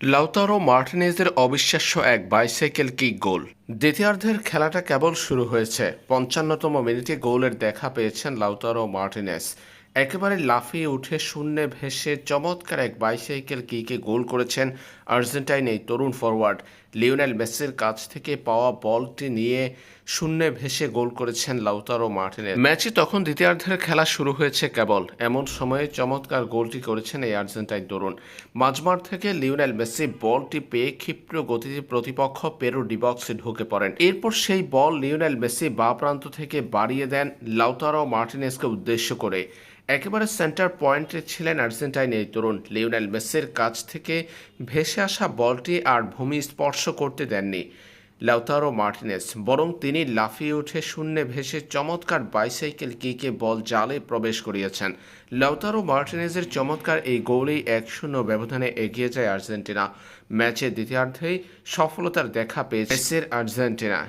Lautaro মার্টিনেজের অবিশ্বাস্য এক bicycle kick goal দ্বিতীয়ার্ধের খেলাটা কেবল শুরু হয়েছে। পঞ্চান্নতম মিনিটে গোলের দেখা পেয়েছেন লাউতারো মার্টিনেজ। একেবারে লাফিয়ে উঠে শূন্যে ভেসে চমৎকার এক বাইসাইকেল কিকে গোল করেছেন আর্জেন্টাইন এই তরুণ ফরওয়ার্ড লিওনেল মেসির কাছ থেকে পাওয়া বলটি নিয়ে শূন্যে ভেসে গোল করেছেন লাউতারো মার্টিনেজ। ম্যাচে তখন দ্বিতীয়ার্ধের খেলা শুরু হয়েছে কেবল। এমন সময়ে চমৎকার গোলটি করেছেন এই আর্জেন্টাইন তরুণ। মাঝমাঠ থেকে লিওনেল মেসি বলটি পেয়ে ক্ষিপ্র গতিতে প্রতিপক্ষ পেরু ডিবক্সে ঢুকে পড়েন। এরপর সেই বল লিওনেল মেসি বা প্রান্ত থেকে বাড়িয়ে দেন লাউতারো মার্টিনেসকে উদ্দেশ্য করে। একেবারে সেন্টার পয়েন্টে ছিলেন আর্জেন্টাইন এই তরুণ। লিওনেল মেসির কাছ থেকে ভেসে আসা বলটি আর ভূমি স্পর্শ করতে দেননি লাউতারো মার্টিনেস, বরং তিনি লাফিয়ে উঠে শূন্যে ভেসে চমৎকার বাইসাইকেল কিকে বল জালে প্রবেশ করিয়েছেন। লাউতারো মার্টিনেজের চমৎকার এই গোলেই এক শূন্য ব্যবধানে এগিয়ে যায় আর্জেন্টিনা। ম্যাচের দ্বিতীয়ার্ধেই সফলতার দেখা পেয়েছে আর্জেন্টিনা।